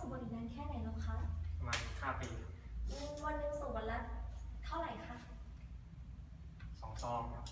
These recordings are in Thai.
คะประมาณห้าปีอืมวันหนึ่งสูบวันละเท่าไหร่คะสองซองครับ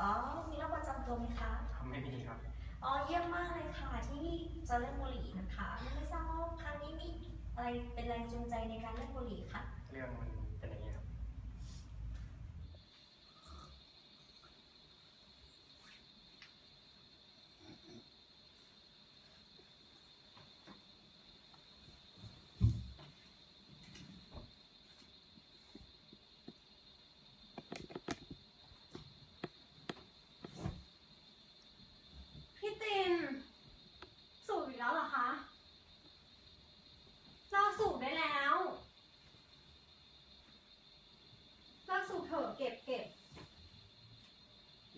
อ๋อมีโรคประจำตัวไหมคะ ทำไม่ดีครับ อ๋อเยี่ยมมากเลยค่ะที่จะเลิกบุหรี่นะคะ ไม่ทราบว่าครั้งนี้มีอะไรเป็นแรงจูงใจในการเลิกบุหรี่คะเรื่องมันเป็นอย่างนี้ครับ พี่ติน สูบอีกแล้วเหรอคะเลิกสูบได้แล้วเลิกสูบเถอะเก็บเก็บ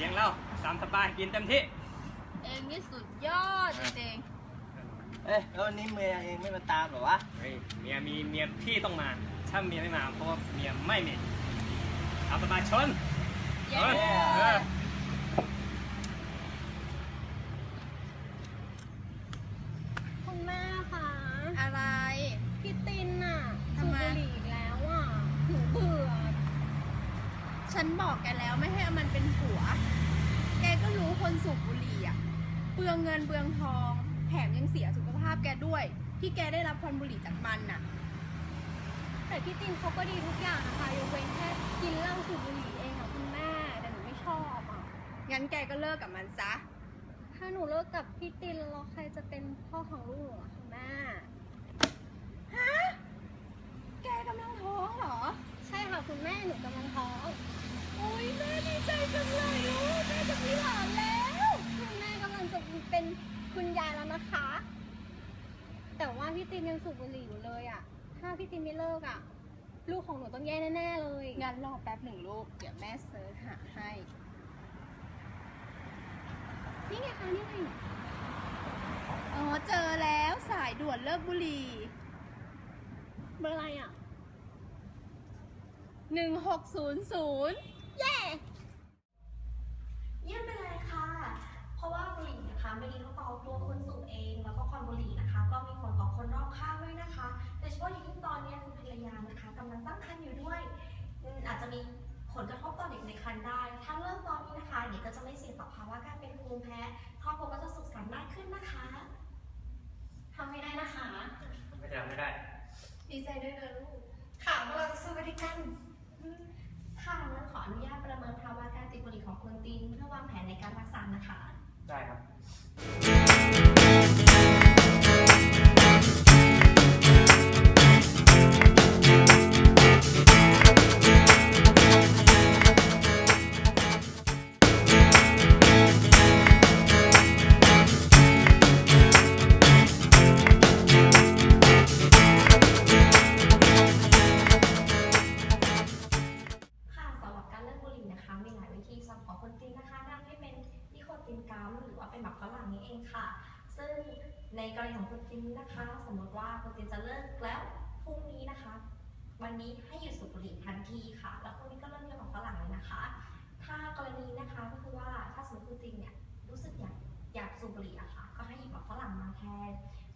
เลี้ยงเราตามสบายกินเต็มที่ เองนี่สุดยอดจริงเอ้ยแล้ววันนี้เมียเองไม่มาตามเหรอวะ เฮ้ยเมียมีเมียพี่ต้องมา ถ้าเมียไม่มาเพราะว่าเมียไม่มีเอาสบายชนเย้ เออ ฉันบอกแกแล้วไม่ให้อามันเป็นผัว แกก็รู้คนสูบบุหรี่อะเปลืองเงินเปลืองทองแถมยังเสียสุขภาพแกด้วย ที่แกได้รับควันบุหรี่จากมันน่ะ แต่พี่ตินเขาก็ดีทุกอย่างนะคะยกเว้นแค่กินเหล้าสูบบุหรี่เองอะคุณแม่ แต่หนูไม่ชอบอะงั้นแกก็เลิกกับมันซะ ถ้าหนูเลิกกับพี่ตินแล้วใครจะเป็นพ่อของลูกหนูอะคะแม่ ฮะ แกกำลังท้องเหรอ ใช่ค่ะคุณแม่หนูกำลังท้องโอ้ยแม่ดีใจจังเลยลูกแม่จะมีหลานแล้วคุณแม่กำลังจะเป็นคุณยายแล้วนะคะ แต่ว่าพี่ตินยังสูบบุหรี่อยู่เลยอะ ถ้าพี่ตินไม่เลิกอะ ลูกของหนูต้องแย่แน่ๆเลยงั้นรอแป๊บหนึ่งลูก เดี๋ยวแม่เซิร์ชหาให้ นี่ไงคะนี่ไงอ๋อเจอแล้วสายด่วนเลิกบุหรี่เบอร์อะไรอะ หนึ่งหกศูนย์ศูนย์เย้เยี่ยมไปเลยค่ะ เพราะว่าบุหรี่นะคะไม่ดีเท่าต่อตัวคนสูบเอง แล้วก็ควันบุหรี่นะคะ ก็มีผลต่อคนรอบข้างด้วยนะคะโดยเฉพาะอย่างยิ่งตอนนี้คุณภรรยานะคะกำลังตั้งครรภ์อยู่ด้วยอืมอาจจะมีผลกระทบต่อเด็กในครรภ์ได้ ถ้าเริ่มตอนนี้นะคะเด็กก็จะไม่เสี่ยงต่อภาวะการเป็นภูมิแพ้ครอบครัวก็จะสุขสันต์มากขึ้นนะคะทำให้ได้นะคะ ไม่ได้ไม่ได้ ดีใจด้วยนะลูก ค่ะพวกเราจะสู้ไปด้วยกันอืมค่ะงั้นขออนุญาตประเมินภาวะการติด ดินเพื่อวางแผนในการรักษานะคะ ได้ครับ คนจีนนะคะนั่นที่เป็นนิโคตินกัมหรือว่าเป็นหมักฝรั่งนี่เองค่ะ ซึ่งในกรณีของคุณตินนะคะ สมมติว่าคุณตินจะเลิกแล้วพรุ่งนี้นะคะ วันนี้ให้หยุดสูบบุหรี่ทันทีค่ะ แล้วพรุ่งนี้ก็เริ่มเกี่ยวกับฝรั่งเลยนะคะ ถ้ากรณีนะคะก็คือว่าถ้าสมมติคุณตินเนี่ยรู้สึกอยากอยากสูบบุหรี่อะค่ะ ก็ให้หยิบฝรั่งมาแทน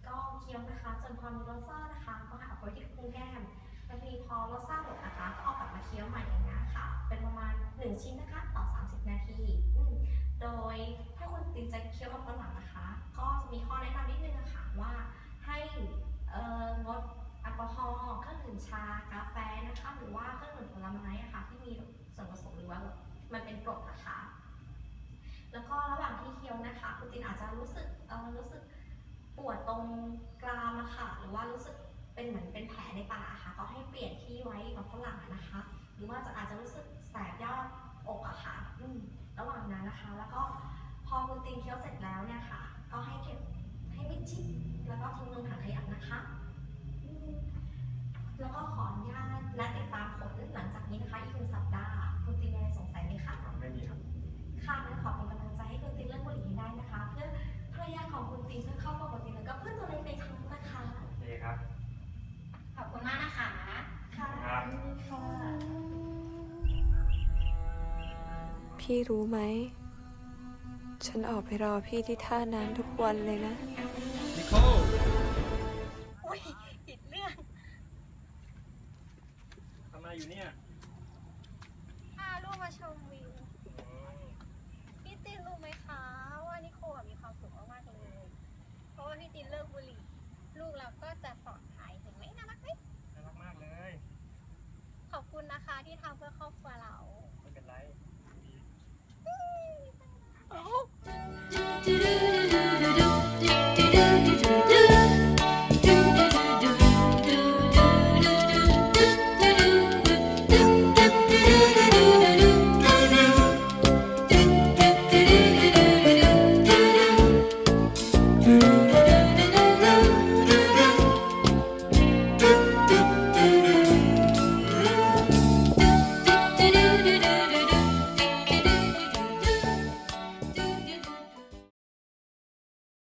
ก็เคี้ยวนะคะ จนพอมีรสชาตินะคะ ก็หาไปไว้ที่พุงแก้ม บางทีพอเราสชาติหมดนะคะก็เอากลับมาเคี้ยวใหม่อย่างนี้ยค่ะ เป็นประมาณ 1 ชิ้นนะคะต่อ 30 นาทีอืโดยถ้าคุณตินจะเคี้ยวกับฝรั่งนะคะ ก็จะมีข้อแนะนำนิดนึงนะคะว่าให้เอ่องดแอลกอฮอล์เครื่องดื่มชากาแฟนะคะหรือว่าเครื่องดื่มผลไม้อะคะที่มีส่วนผสมหรือว่าแบบมันเป็นกรดนะคะแล้วก็ระหว่างที่เคี้ยวนะคะคุณตินอาจจะรู้สึกเอ่อรู้สึกปวดตรงกรามอะค่ะหรือว่ารู้สึก เป็นเหมือนเป็นแผลในปากอะค่ะก็ให้เปลี่ยนที่ไว้กับฝรั่งอะนะคะ หรือว่าจะอาจจะรู้สึกแสบยอดอกอะค่ะอืมระหว่างนั้นนะคะ แล้วก็พอคุณตีนเคี้ยวเสร็จแล้วเนี่ยค่ะ ก็ให้เก็บให้มิดชิดแล้วก็ทิ้งลงถังขยะนะคะอืมแล้วก็ขออนุญาตนัดติดตามผลหลังจากนี้นะคะ อีกหนึ่งสัปดาห์ คุณตินมีอะไรสงสัยไหมคะไม่มีครับค่ะ พี่รู้ไหม ฉันออกไปรอพี่ที่ท่าน้ำทุกวันเลยนะ นิโคลอุ้ยผิดเรื่องทำอะไรอยู่เนี่ยพาลูกมาชมวิว พี่ตินรู้ไหมคะ ว่านิโคลมีความสุขมากๆเลย เพราะว่าพี่ตินเลิกบุหรี่ ลูกเราก็จะปลอดภัยถึงไหมน่ารักไหมน่ารักมากเลย ขอบคุณนะคะที่ทำเพื่อครอบครัวเรา